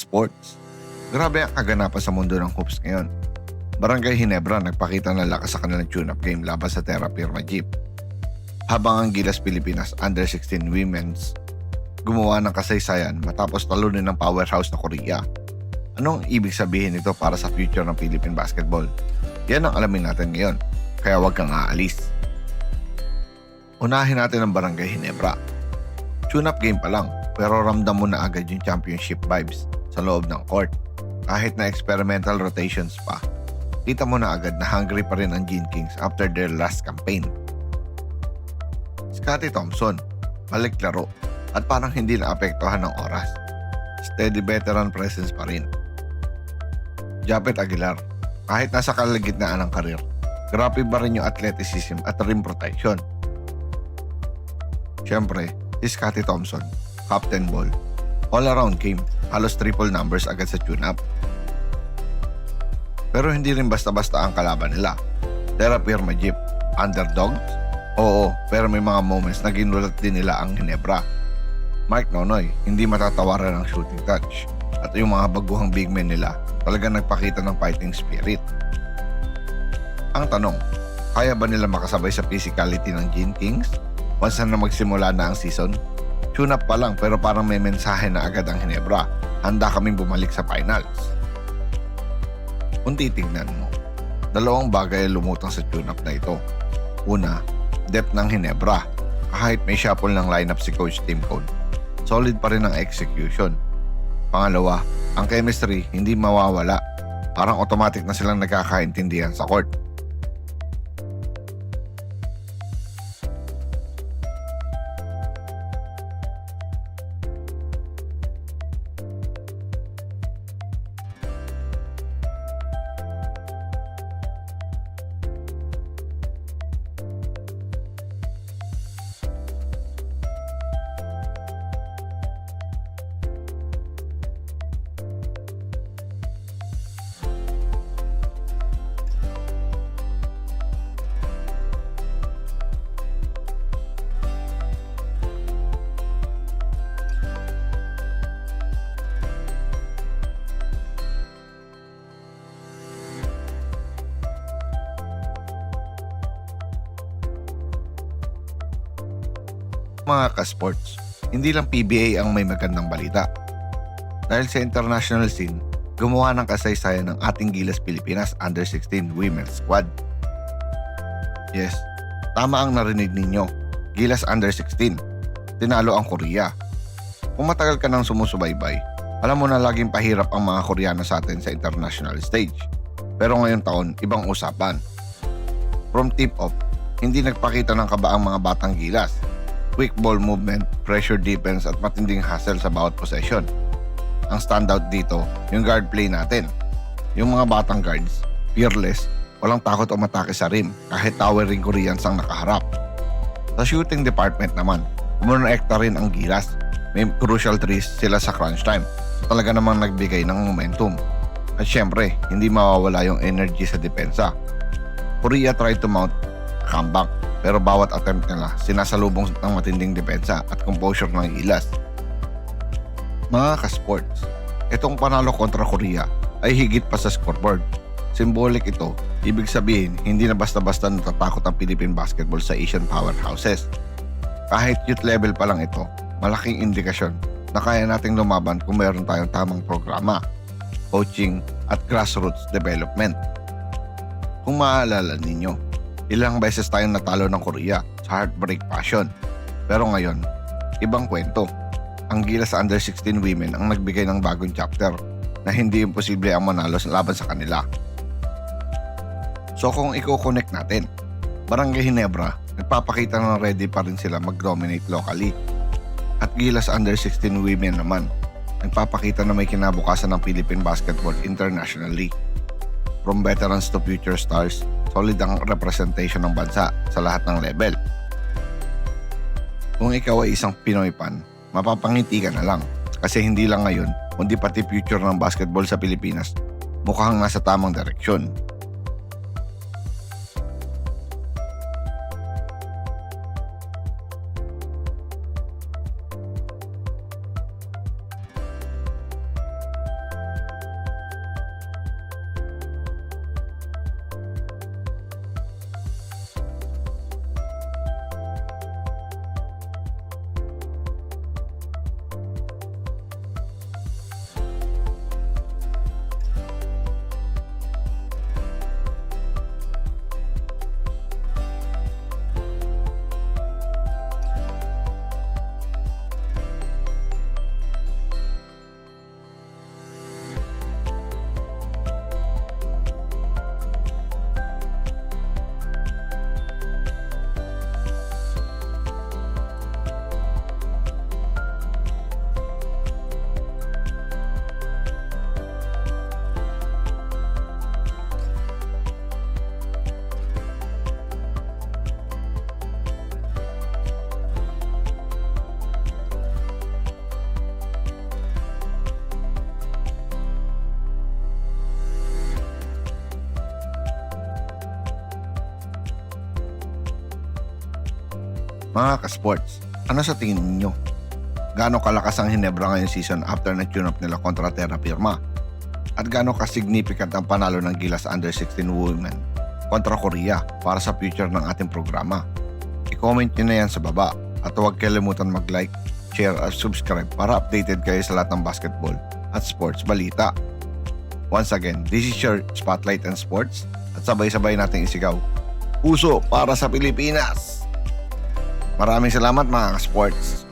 ka-sports. Grabe ang kaganapan sa mundo ng hoops ngayon. Barangay Hinebra nagpakita ng lakas sa kanilang tune-up game laban sa Terra Firma Jeep. Habang ang Gilas Pilipinas Under 16 Women's gumawa ng kasaysayan matapos talunin ng powerhouse na Korea. Anong ibig sabihin nito para sa future ng Philippine basketball? Yan ang alamin natin ngayon, kaya huwag kang aalis. Unahin natin ang Barangay Hinebra. Tune-up game pa lang, pero ramdam mo na agad yung championship vibes sa loob ng court. Kahit na experimental rotations pa, kita mo na agad na hungry pa rin ang Gene Kings after their last campaign. Scotty Thompson, balik laro, at parang hindi naapektuhan ng oras. Steady veteran presence pa rin. Japet Aguilar, kahit nasa kalagitnaan ng karir, grabe pa rin yung athleticism at rim protection. Siyempre, si Scotty Thompson, captain ball. All around game, halos triple numbers agad sa tune-up. Pero hindi rin basta-basta ang kalaban nila. Terra Firma Jeep, underdogs? Oo, pero may mga moments na ginulat din nila ang Hinebra. Mike Nonoy, hindi matatawaran ang shooting touch. At yung mga baguhang big men nila, talagang nagpakita ng fighting spirit. Ang tanong, kaya ba nila makasabay sa physicality ng Gene Kings? Once na magsimula na ang season? Tune up pa lang pero parang may mensahe na agad ang Hinebra. Handa kaming bumalik sa finals. Kung titignan mo, dalawang bagay ang lumutang sa tune-up na ito. Una, depth ng Hinebra. Kahit may shuffle ng lineup si Coach Tim Cone, solid pa rin ang execution. Pangalawa, ang chemistry hindi mawawala. Parang automatic na silang nagkakaintindihan sa court. Mga ka-sports, hindi lang PBA ang may magandang balita. Dahil sa international scene, gumawa ng kasaysayan ng ating Gilas Pilipinas Under-16 Women's Squad. Yes, tama ang narinig ninyo. Gilas Under-16. Tinalo ang Korea. Kung matagal ka nang sumusubaybay, alam mo na laging pahirap ang mga Koreano sa atin sa international stage. Pero ngayong taon, ibang usapan. From tip-off, hindi nagpakita ng kaba ang mga batang gilas quick ball movement, pressure defense at matinding hustle sa bawat possession. Ang standout dito, yung guard play natin. Yung mga batang guards, fearless, walang takot o matake sa rim kahit towering Koreans ang nakaharap. Sa shooting department naman, umunekta rin ang gilas. May crucial threes sila sa crunch time. Talaga namang nagbigay ng momentum. At syempre, hindi mawawala yung energy sa depensa. Korea tried to mount comeback pero bawat attempt nila sinasalubong ng matinding depensa at composure ng ilas. Mga ka-sports, itong panalo kontra Korea ay higit pa sa scoreboard. Symbolic ito, ibig sabihin hindi na basta-basta natatakot ang Philippine basketball sa Asian powerhouses. Kahit youth level pa lang ito, malaking indikasyon na kaya nating lumaban kung mayroon tayong tamang programa, coaching at grassroots development. Kung maaalala ninyo, Ilang beses tayong natalo ng Korea sa Heartbreak Passion. Pero ngayon, ibang kwento. Ang Gilas Under 16 Women ang nagbigay ng bagong chapter na hindi imposible ang manalo sa laban sa kanila. So kung i-connect natin, Barangay Hinebra, nagpapakita na ready pa rin sila mag-dominate locally. At Gilas Under 16 Women naman, nagpapakita na may kinabukasan ng Philippine basketball internationally. From veterans to future stars, solid ang representation ng bansa sa lahat ng level. Kung ikaw ay isang Pinoy fan, mapapangiti ka na lang kasi hindi lang ngayon, kundi pati future ng basketball sa Pilipinas mukhang nasa tamang direksyon. Mga ka-sports, ano sa tingin ninyo? Gaano kalakas ang Hinebra ngayong season after na tune up nila kontra Terra Firma? At gaano ka-significant ang panalo ng Gilas Under-16 Women kontra Korea para sa future ng ating programa? I-comment nyo na yan sa baba at huwag kalimutan mag-like, share at subscribe para updated kayo sa lahat ng basketball at sports balita. Once again, this is your Spotlight and Sports at sabay-sabay nating isigaw. Puso para sa Pilipinas! Maraming salamat mga sports